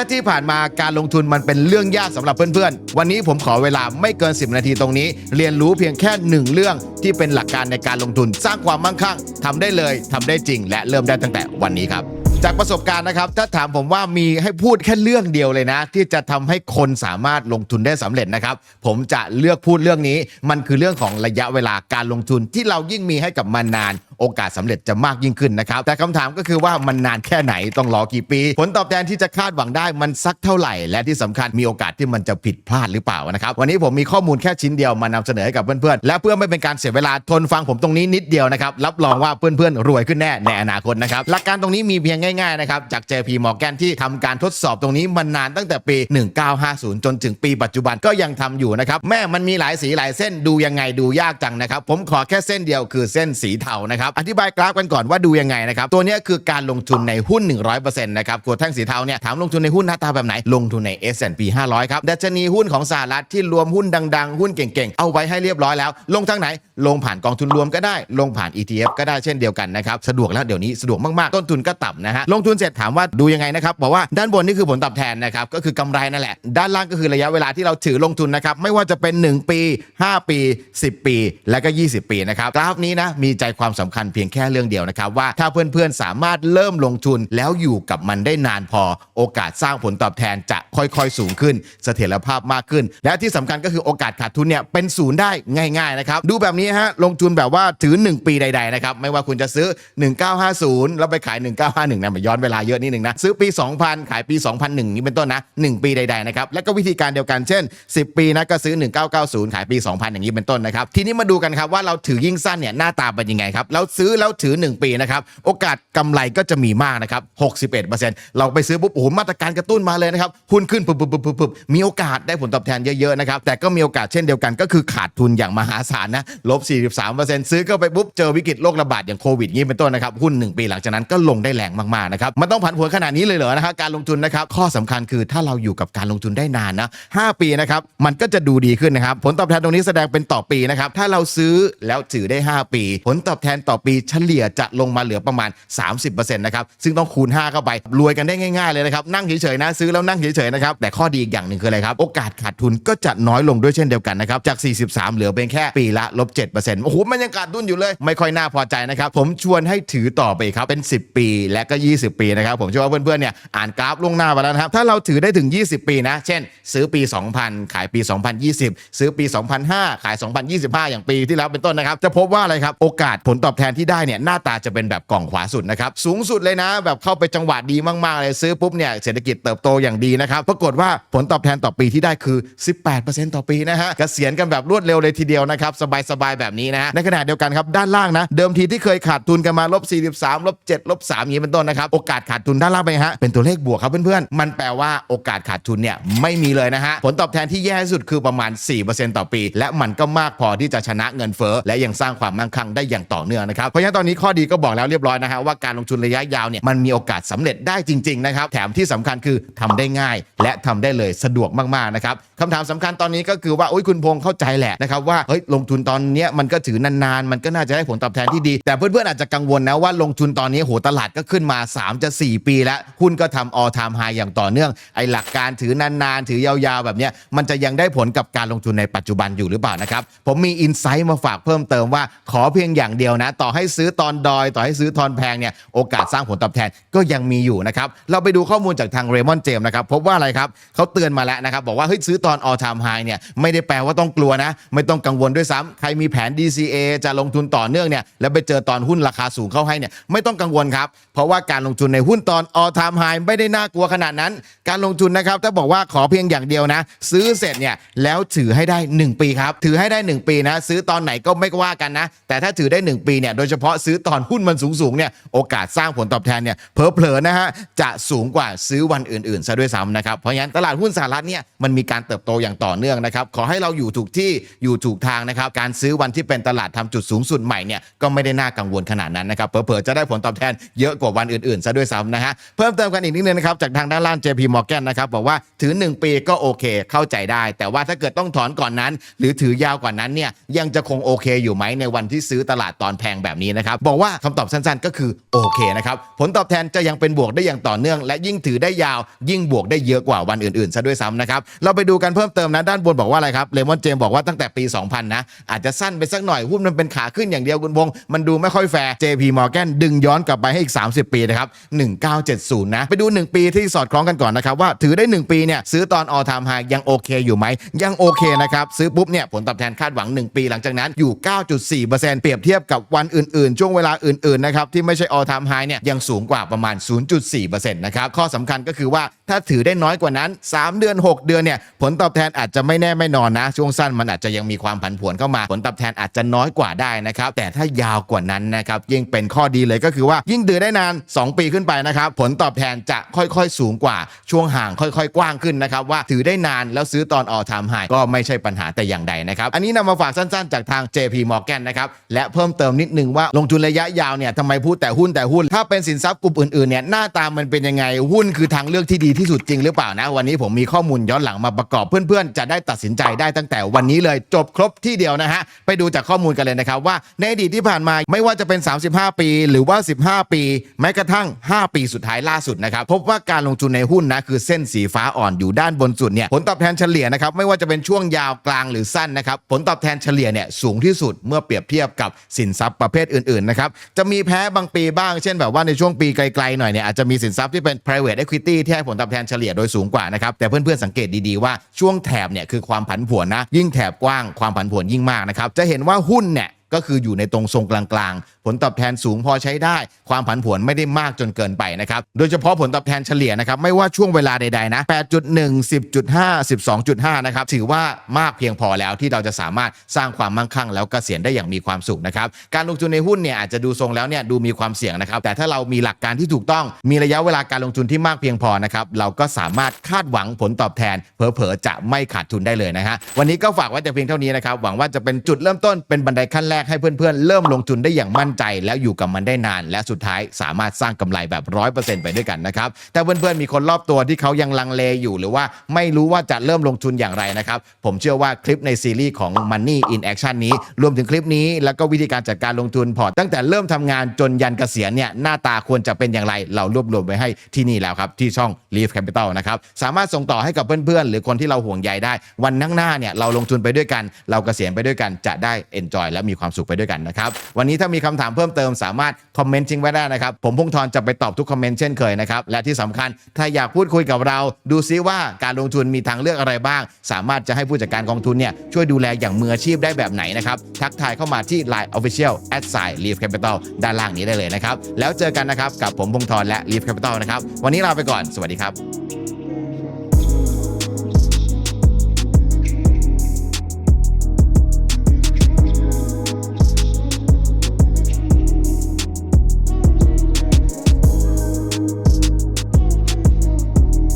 ถ้าที่ผ่านมาการลงทุนมันเป็นเรื่องยากสำหรับเพื่อนๆ วันนี้ผมขอเวลาไม่เกิน 10 นาทีตรงนี้ เรียนรู้เพียงแค่หนึ่งเรื่องที่เป็นหลักการในการลงทุนสร้างความมั่งคั่งทำได้เลยทำได้จริง และเริ่มได้ตั้งแต่วันนี้ครับจากประสบการณ์นะครับ ถ้าถามผมว่ามีให้พูดแค่เรื่องเดียวเลยนะ ที่จะทำให้คนสามารถลงทุนได้สำเร็จนะครับ ผมจะเลือกพูดเรื่องนี้ มันคือเรื่องของระยะเวลาการลงทุนที่เรายิ่งมีให้กับมันนาน โอกาสสำเร็จจะมากยิ่งขึ้นนะครับ แต่คำถามก็คือว่ามันนานแค่ไหนต้องรอกี่ปี ผลตอบแทนที่จะคาดหวังได้มันสักเท่าไหร่ และที่สำคัญมีโอกาสที่มันจะผิดพลาดหรือเปล่านะครับ วันนี้ผมมีข้อมูลแค่ชิ้นเดียวมานำเสนอให้กับเพื่อนๆและเพื่อไม่เป็นการเสียเวลาทนฟังผมตรงนี้นิดเดียวนะครับรับรองว่าเพื่อนๆรวยขึ้นแน่ในอนาคตนะครับหลักการตรงนี้มีเพียงง่ายๆนะครับจาก JP Morgan ที่ทำการทดสอบตรงนี้มานานตั้งแต่ปี 1950 จนถึงปีปัจจุบันก็ยังทำอยู่นะครับแม่มันมีหลายสีหลายเส้นดูยังไงดูยากจังนะครับผมขอแค่เส้นเดียวคือเส้นสีเทานะครับอธิบายกราฟกันก่อนว่าดูยังไงนะครับตัวนี้คือการลงทุนในหุ้น 100%นะครับกดแท่งสีเทาเนี่ยถามลงทุนในหุ้นหน้าตาแบบไหนลงทุนใน S&P 500 ครับดัชนีหุ้นของสหรัฐที่รวมหุ้นดัง ๆ หุ้นเก่งๆ เอาไว้ให้เรียบร้อยแล้ว ลงทางไหน ลงผ่านกองทุนรวมก็ได้ ลงผ่าน ETF ก็ได้เช่นเดียวกันนะครับสะดวกแล้วเดี๋ยวนี้สะดวกมากๆ ต้นทุนก็ต่ำนะฮะลงทุนเสร็จถามว่าดูยังไงนะครับบอกว่าด้านบนนี่คือผลตอบแทนนะครับก็คือกำไรนั่นแหละ ด้านล่างก็คือระยะเวลาที่เราถือลงทุนนะครับไม่ว่าจะเป็น 1 ปี 5 ปี 10 ปี และก็ 20 ปีนะครับกราฟนี้นะมีใจความสำคัญเพียงแค่เรื่องเดียวนะครับว่าถ้าเพื่อนๆสามารถเริ่มลงทุนแล้วอยู่กับมันได้นานพอ โอกาสสร้างผลตอบแทนจะค่อยๆสูงขึ้น เสถียรภาพมากขึ้น และที่สำคัญก็คือโอกาสขาดทุนเนี่ยเป็นศูนย์ได้ง่ายๆนะครับดูแบบนี้ฮะลงทุนแบบว่าถือ 1 ปีใดๆนะครับไม่ว่าคุณจะซื้อ 1950 แล้วไปขาย 1951นะมันย้อนเวลาเยอะนิดนึงนะซื้อปี 2000 ขายปี 2001 นี้เป็นต้นนะ 1 ปีใดๆนะครับแล้วก็วิธีการเดียวกันเช่น 10 ปีนะก็ซื้อ 1990 ขายปี 2000 อย่างนี้เป็นต้นนะครับทีนี้มาดูกันครับว่าเราถือยิ่งสั้นเนี่ยหน้าตาเป็นยังไงครับเราซื้อแล้วถือ 1 ปีนะครับ โอกาสกำไรก็จะมีมากนะครับ 61%เราไปซื้อปุ๊บโอ้โหมาตรการกระตุ้นมาเลยนะครับหุ้นขึ้นปุ๊บปุ๊บปุ๊บปุ๊บปุบมีโอกาสได้ผลตอบแทนเยอะๆนะครับแต่ก็มีโอกาสเช่นเดียวกันก็คือขาดทุนอย่างมหาศาลนะลบ 43%ซื้อเข้าไปปุ๊บเจอวิกฤตโรคระบาดอย่างโควิดงี้เป็นต้นนะครับหุ้น 1 ปีหลังจากนั้นก็ลงได้แรงมากๆนะครับมันต้องผันผวนขนาดนี้เลยเหรอนะครับการลงทุนนะครับข้อสำคัญคือถ้าเราอยู่กับการลงทุนได้นานนะ5ปีนะครับมันก็จะดูดีขึ้นนะครับผลตอบแทนตรงนี้แสดงเป็นต่อปีนะครับถ้าเราซื้อแล้วถือได้ 5 ปี ผลตอบแทนต่อปีเฉลี่ยจะลงมาเหลือประมาณ 30%นะครับ ซึ่งต้องคูณ 5 เข้าไป รวยกันได้ง่ายๆเลยนะครับ นั่งเฉยๆนะ ซื้อแล้วนั่งเฉยๆนะครับ แต่ข้อดีอีกอย่างหนึ่งคืออะไรครับ โอกาสขาดทุนก็จะน้อยลงด้วยเช่นเดียวกันนะครับ จาก 43 เหลือเป็นแค่ปีละลบ7%โอ้โห มันยังขาดทุนอยู่เลย ไม่ค่อยน่าพอใจนะครับ ผมชวนให้ถือต่อไปครับ เป็น 10 ปีและก็ 20 ปีนะครับ ผมเชื่อว่าเพื่อนๆ เนี่ยอ่านกราฟล่วงหน้าไปแล้วนะครับ ถ้าเราถือได้ถึง 20 ปีนะ เช่น ซื้อปี 2000 ขายปี 2020 ซื้อปี 2005 ขาย 2025 อย่างปีที่แล้วเป็นต้นนะครับ จะพบว่าอะไรครับ โอกาสผลตอบแทนที่ได้เนี่ยหน้าตาจะเป็นแบบกล่องขวาสุดนะครับสูงสุดเลยนะ แบบเข้าไปจังหวะดีมากๆเลยซื้อปุ๊บเนี่ยเศรษฐกิจเติบโตอย่างดีนะครับปรากฏว่าผลตอบแทนต่อปีที่ได้คือ 18%ต่อปีนะฮะเกษียณกันแบบรวดเร็วเลยทีเดียวนะครับสบายๆแบบนี้นะฮะในขณะเดียวกันครับด้านล่างนะเดิมทีที่เคยขาดทุนกันมาลบ43ลบ7ลบ3อย่างนี้เป็นต้นนะครับโอกาสขาดทุนด้านล่างไปฮะเป็นตัวเลขบวกครับเพื่อนๆมันแปลว่าโอกาสขาดทุนเนี่ยไม่มีเลยนะฮะผลตอบแทนที่แย่ที่สุดคือประมาณ 4%ต่อปี และมันก็มากพอที่จะชนะเงินเฟ้อและยังสร้างความมั่งคั่งได้อย่างต่อเนื่องนะครับ เพราะฉะนั้นตอนนี้ข้อดีก็บอกแล้วเรียบร้อยนะฮะว่าการลงทุนระยะยาวเนี่ยมันมีโอกาสสำเร็จได้จริงๆนะครับแถมที่สำคัญคือทำได้ง่าย และทำได้เลยสะดวกมากๆนะครับคำถามสำคัญตอนนี้ก็คือว่าโอ้ยคุณพงษ์เข้าใจแหละนะครับว่าเฮ้ยลงทุนตอนนี้มันก็ถือนานๆ มันก็น่าจะได้ผลตอบแทนที่ดี แต่เพื่อนๆอาจจะกังวลนะว่าลงทุนตอนนี้โหตลาดก็ขึ้นมา 3 จะ 4 ปีแล้วหุ้นก็ทำ all time high อย่างต่อเนื่องไอหลักการถือนานๆ ถือยาวๆ แบบเนี้ยมันจะยังได้ผลกับการลงทุนในปัจจุบันอยู่หรือเปล่านะครับผมมีอินไซต์มาฝากเพิ่มเติมว่าขอเพียงอย่างเดียวนะต่อให้ซื้อตอนดอย ต่อให้ซื้อตอนแพงเนี่ยโอกาสสร้างผลตอบแทนก็ยังมีอยู่นะครับเราไปดูข้อมูลจากทางเรมอนเจมนะครับพบว่าอะไรครับเขาเตือนมาแล้วนะครับบอกว่าเฮ้ยซื้อตอน all time high เนี่ยไม่ได้แปลว่าต้องกลัวนะ ไม่ต้องกังวลด้วยซ้ำใครมีแผน DCA จะลงทุนต่อเนื่องเนี่ยแล้วไปเจอตอนหุ้นราคาสูงเข้าให้เนี่ยไม่ต้องกังวลครับเพราะว่าการลงทุนในหุ้นตอน all time high ไม่ได้น่ากลัวขนาดนั้น การลงทุนนะครับถ้าบอกว่าขอเพียงอย่างเดียวนะ ซื้อเสร็จเนี่ยแล้วถือให้ได้ 1 ปีครับถือให้ได้ 1 ปีนะ ซื้อตอนไหนก็ไม่ว่ากันนะ แต่ถ้าถือได้ 1 ปีเนี่ยโดยเฉพาะซื้อตอนหุ้นมันสูงๆเนี่ยโอกาสสร้างผลตอบแทนเนี่ยเพลอๆนะฮะจะสูงกว่าซื้อวันอื่นๆซะด้วยซ้ำนะครับเพราะฉะนั้นตลาดหุ้นสหรัฐเนี่ยมันมีการเติบโตอย่างต่อเนื่องนะครับขอให้เราอยู่ถูกที่อยู่ถูกทางนะครับการซื้อวันที่เป็นตลาดทำจุดสูงสุดใหม่เนี่ยก็ไม่ได้น่ากังวลขนาดนั้นนะครับเผลอๆจะได้ผลตอบแทนเยอะกว่าวันอื่นๆซะด้วยซ้ำนะฮะเพิ่มเติมกันอีกนิดนึงนะครับจากทางด้านล่าง JP Morgan นะครับบอกว่าถือ 1 ปีก็โอเคเข้าใจได้ แต่ว่าถ้าเกิดต้องถอนก่อนนั้น หรือถือยาวกว่านั้นเนี่ยยังจะคงโอเคอยู่ไหมในวันที่ซื้อตลาดตอนแพงแบบนี้นะครับบอกว่าคำตอบสั้นๆ ก็คือโอเคนะครับผลตอบแทนจะยังเป็นบวกได้อย่างต่อเนื่อง และยิ่งถือได้ยาว ยิ่งบวกได้เยอะกว่าวันอื่นๆซะด้วยซ้ำนะครับเราไปดูกันเพิ่มเติมนะด้านบนบอกว่าอะไรครับเลมอนเจมบอกว่าตั้งแต่ปี 2000 นะ อาจจะสั้นไปสักหน่อยหุ้นมันเป็นขาขึ้นอย่างเดียวคุณพงษ์มันดูไม่ค่อยแฟร์ JP Morgan ดึงย้อนกลับไปให้อีก 30 ปีนะครับ1970 นะ ไปดู 1 ปีที่สอดคล้องกันก่อนนะครับ ว่าถือได้ 1 ปีเนี่ยซื้อตอน all time high ยังโอเคอยู่ไหม ยังโอเคนะครับ ซื้อปุ๊บเนี่ยผลตอบแทนคาดหวัง 1 ปีหลังจากนั้นอยู่ 9.4%เปรียบเทียบกับวันอื่นๆ ช่วงเวลาอื่นๆนะครับที่ไม่ใช่ all time high เนี่ยยังสูงกว่าประมาณ 0.4%นะครับข้อสำคัญก็คือว่าถ้าถือได้น้อยกว่านั้น 3 เดือน 6 เดือนเนี่ยผลตอบแทนอาจจะไม่แน่ไม่นอนนะ ช่วงสั้นมันอาจจะยังมีความผันผวนเข้ามา ผลตอบแทนอาจจะน้อยกว่าได้นะครับแต่ถ้ายาวกว่านั้นนะครับยิ่งเป็นข้อดีเลยก็คือว่ายิ่งถือได้นาน 2 ปีขึ้นไปนะครับผลตอบแทนจะค่อยๆ สูงกว่าช่วงห่างค่อยๆ กว้างขึ้นนะครับว่าถือได้นานแล้วซื้อตอน all time high ก็ไม่ใช่ปัญหาแต่อย่างใดนะครับอันนี้นำมาฝากสั้นๆ จากทาง JP Morgan นะครับและเพิ่มเติมนิดนึงว่าลงทุนระยะยาวเนี่ยทำไมพูดแต่หุ้นแต่หุ้น ถ้าเป็นสินทรัพย์กลุ่มอื่นๆเนี่ยหน้าตามันเป็นยังไงหุ้นคือทางเลือกที่ดีที่สุดจริงหรือเปล่านะ วันนี้ผมมีข้อมูลย้อนหลังมาประกอบเพื่อนๆ จะได้ตัดสินใจได้ตั้งแต่วันนี้เลยจบครบที่เดียวนะฮะไปดูจากข้อมูลกันเลยนะครับว่าในอดีตที่ผ่านมาไม่ว่าจะเป็น 35 ปี หรือว่า 15 ปี แม้กระทั่ง 5 ปีสุดท้ายล่าสุดนะครับพบว่าการลงทุนในหุ้นนะคือเส้นสีฟ้าอ่อนอยู่ด้านบนสุดเนี่ยผลตอบแทนเฉลี่ยนะครับไม่ว่าจะเป็นช่วงยาวกลางหรือสั้นนะครับผลตอบแทนเฉลี่ยเนี่ยสูงที่สุดเมื่อเปรียบเทียบกับสินทรัพย์ประเภทอื่นๆนะครับจะมีแพ้บางปีบ้าง เช่นแบบว่าในช่วงปีไกลๆหน่อยเนี่ยอาจจะมีสินทรัพย์ที่เป็น private equity ที่ให้ผลตอบแทนเฉลี่ยโดยสูงกว่านะครับแต่เพื่อนๆสังเกตดีๆว่าช่วงแถบเนี่ยคือความผันผวนนะยิ่งแถบกว้างความผันผวนยิ่งมากนะครับจะเห็นว่าหุ้นเนี่ย ก็คืออยู่ในตรงทรงกลางๆ ผลตอบแทนสูงพอใช้ได้ ความผันผวนไม่ได้มากจนเกินไปนะครับ โดยเฉพาะผลตอบแทนเฉลี่ยนะครับ ไม่ว่าช่วงเวลาใดๆนะ 8.1 10.5 12.5 นะครับ ถือว่ามากเพียงพอแล้วที่เราจะสามารถสร้างความมั่งคั่ง แล้วเกษียณได้อย่างมีความสุขนะครับ การลงทุนในหุ้นเนี่ยอาจจะดูทรงแล้วเนี่ยดูมีความเสี่ยงนะครับ แต่ถ้าเรามีหลักการที่ถูกต้อง มีระยะเวลาการลงทุนที่มากเพียงพอนะครับ เราก็สามารถคาดหวังผลตอบแทนเผลอๆจะไม่ขาดทุนได้เลยนะฮะ วันนี้ก็ฝากไว้แต่เพียงเท่านี้นะครับ หวังว่าจะเป็นจุดเริ่มต้นเป็นบันไดขั้นแรกให้เพื่อนๆ เริ่มลงทุนได้อย่างมั่นใจ แล้วอยู่กับมันได้นาน และสุดท้ายสามารถสร้างกำไรแบบร้อยเปอร์เซ็นต์ไปด้วยกันนะครับแต่เพื่อนๆมีคนรอบตัวที่เขายังลังเลอยู่ หรือว่าไม่รู้ว่าจะเริ่มลงทุนอย่างไรนะครับผมเชื่อว่าคลิปในซีรีส์ของ Money in Action นี้ รวมถึงคลิปนี้ แล้วก็วิธีการจัดการลงทุนพอร์ตตั้งแต่เริ่มทำงานจนยันเกษียณเนี่ยหน้าตาควรจะเป็นอย่างไร เรารวบรวมไว้ให้ที่นี่แล้วครับที่ช่อง Leaf Capital นะครับสามารถส่งต่อให้กับเพื่อนๆหรือคนที่เราห่วงใยได้ วันข้างหน้าเนี่ยเราลงทุนไปด้วยกัน เราเกษียณไปด้วยกันจะได้ enjoy และมีความสุขไปด้วยกันนะครับ วันนี้ถ้ามีคำถามเพิ่มเติมสามารถคอมเมนต์ทิ้งไว้ได้นะครับ ผมพงษ์ธรจะไปตอบทุกคอมเมนต์เช่นเคยนะครับ และที่สำคัญถ้าอยากพูดคุยกับเรา ดูซิว่าการลงทุนมีทางเลือกอะไรบ้าง สามารถจะให้ผู้จัดการกองทุนเนี่ยช่วยดูแลอย่างมืออาชีพได้แบบไหนนะครับทักทายเข้ามาที่ Line Official at s i Leaf Capital ด้านล่างนี้ได้เลยนะครับแล้วเจอกันนะครับกับผมพงษ์ธรและ Leaf Capital นะครับวันนี้ลาไปก่อนสวัสดีครับ